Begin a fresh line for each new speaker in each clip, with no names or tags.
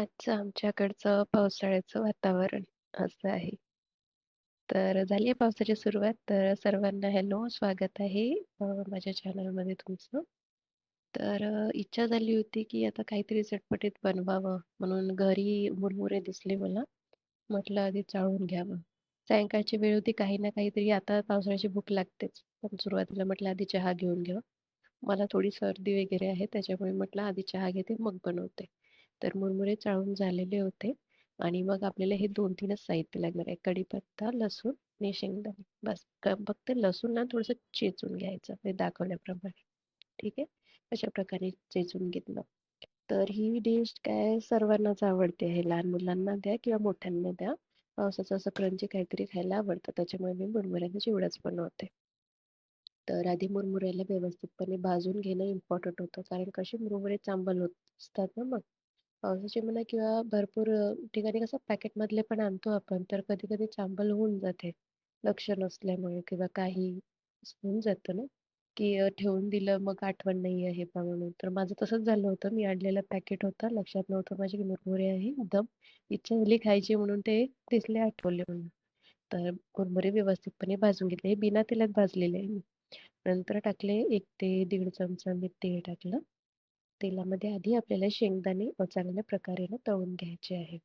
आजचं आमच्याकडचं पावसाळ्याचं वातावरण असं आहे. तर झाली आहे पावसाची सुरुवात. तर सर्वांना हॅलो, स्वागत आहे माझ्या चॅनलमध्ये तुमचं. तर इच्छा झाली होती, की आता काहीतरी चटपटीत बनवावं म्हणून घरी मुरमुरे दिसले मला. म्हटलं आधी चाळून घ्यावं. सायंकाळची वेळ होती काही ना काहीतरी आता पावसाळ्याची भूक लागतेच. पण सुरुवातीला म्हटलं आधी चहा घेऊन घ्यावं. मला थोडी सर्दी वगैरे आहे त्याच्यामुळे म्हटलं आधी चहा घेते मग बनवते. तर मुरमुरे चाळून झालेले होते आणि मग आपल्याला हे 2-3च साहित्य लागणार आहे. कढीपत्ता, लसूण आणि शेंगदाणे. बस फक्त लसूण ना थोडंसं चेचून घ्यायचं म्हणजे ते दाखवल्याप्रमाणे. ठीक आहे? अशा प्रकारे चेचून घेतलं. तर ही डिश काय सर्वांनाच आवडते आहे. लहान मुलांना द्या किंवा मोठ्यांना द्या. पावसाचं असं क्रंची काहीतरी खायला आवडतं. त्याच्यामुळे मी मुरमुऱ्याचा चिवडाच बनवते. तर आधी मुरमुऱ्याला व्यवस्थितपणे भाजून घेणं इम्पॉर्टंट होतं. कारण कसे मुरमुरे चांबल होत असतात ना मग. पावसाचे म्हणा किंवा भरपूर अ, ठिकाणी कसं पॅकेटमधले पण आणतो आपण, तर कधी-कधी चांबल होऊन जाते. लक्ष नसल्यामुळे किंवा काही होऊन जातं ना, की अ, ठेवून दिलं मग आठवण नाही आहे बा म्हणून. तर माझं तसंच झालं होतं. मी आणलेलं पॅकेट होतं. लक्षात नव्हतं माझी की मुरमुरे आहे. एकदम इच्छा झाली खायची म्हणून ते दिसले आठवले म्हणून. तर मुरमुरे व्यवस्थितपणे भाजून घेतले. हे बिना तेलात भाजलेले आहे मी. नंतर टाकले 1 ते दीड चमचा मी ते टाकलं. तेलामध्ये आधी आपल्याला शेंगदाणे चांगल्या प्रकारे ना तळून घ्यायचे आहे.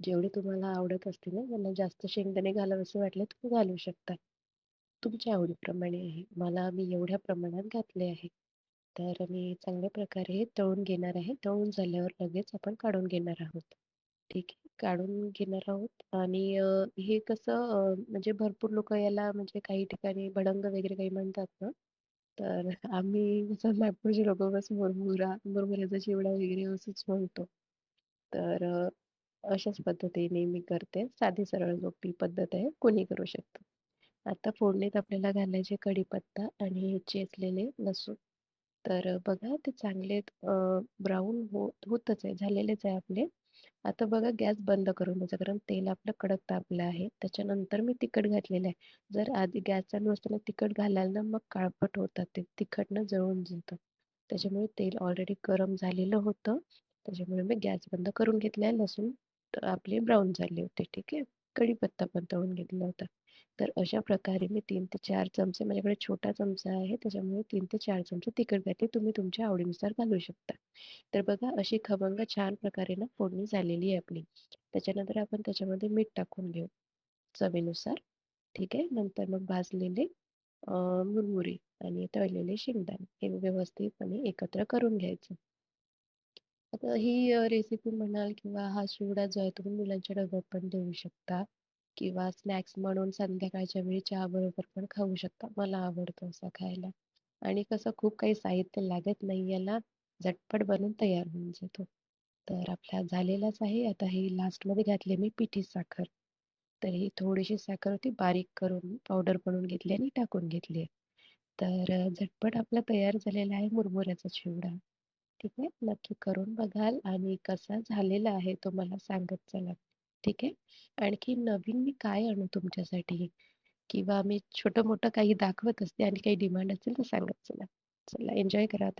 जेवढे तुम्हाला आवडत असतील ना, मला जास्त शेंगदाणे घालावेसे वाटले तुम्ही घालू शकता. तुमच्या आवडीप्रमाणे आहे. मला मी एवढ्या प्रमाणात घातले आहे. तर मी चांगल्या प्रकारे हे तळून घेणार आहे. तळून झाल्यावर लगेच आपण काढून घेणार आहोत. ठीक आहे. काढून घेणार आहोत आणि हे कसं म्हणजे भरपूर लोक याला म्हणजे काही ठिकाणी भडंग वगैरे काही म्हणतात ना, तर आम्ही नागपूरचे लोक बस मुरमुरा, मुरमुऱ्याचा चिवडा वगैरे असंच म्हणतो. तर अशाच पद्धतीने मी करते. साधी सरळ सोपी पद्धत आहे. कोणी करू शकतं. आता फोडणीत आपल्याला घालायचे कढीपत्ता आणि चेचलेले लसूण. तर बघा ते चांगले ब्राऊन हो होतच आहे, झालेलेच आहे आपले. आता बघा गॅस बंद करून द्यायचा कारण तेल आपलं कडक तापलं आहे. त्याच्यानंतर मी तिखट घातलेलं आहे. जर आधी गॅस चालू असताना तिखट घालाल ना मग काळपट होतात ते. तिखटनं जळून जातं. त्याच्यामुळे तेल ऑलरेडी गरम झालेलं होतं. त्याच्यामुळे मी गॅस बंद करून घेतलाय. लसूण तर आपले ब्राऊन झाले होते. ठीक आहे. कढीपत्ता पण तळून घेतला होता. तर अशा प्रकारे मी तीन ते चार चमचे माझ्याकडे छोटा चमचा आहे त्याच्यामुळे तीन ते चार चमचे तिखट घातले. तुम्ही तुमच्या आवडीनुसार घालू शकता. तर बघा अशी खमंग छान प्रकारे ना फोडणी झालेली आहे आपली. त्याच्यानंतर आपण त्याच्यामध्ये मीठ टाकून घेऊ चवीनुसार. ठीक आहे. नंतर मग भाजलेले मुरमुरे आणि तळलेले शेंगदाणे हे व्यवस्थितपणे एकत्र करून घ्यायचं. आता ही रेसिपी म्हणाल किंवा हा चिवडा जो आहे तुम्ही मुलांच्या डब्यात पण देऊ शकता किंवा स्नॅक्स म्हणून संध्याकाळच्या वेळी चहाबरोबर पण खाऊ शकता. मला आवडतो असा खायला. आणि कसं खूप काही साहित्य लागत नाही याला. झटपट बनून तयार होऊन जातो. तर आपला झालेलाच आहे. आता हे लास्टमध्ये घातली मी पिठी साखर. तर ही थोडीशी साखर होती बारीक करून पावडर बनवून घेतली आणि टाकून घेतली आहे. तर अ, झटपट आपला तयार झालेला आहे मुरमुऱ्याचा चिवडा. ठीक आहे. नक्की करून बघाल आणि कसा झालेला आहे तो मला सांगत चला. ठीक आहे. आणखी नवीन मी काय आणू तुमच्यासाठी? किंवा मी छोटं-मोठं काही दाखवत असते आणि काही डिमांड असेल तर सांगत चला. चला एन्जॉय करा आता.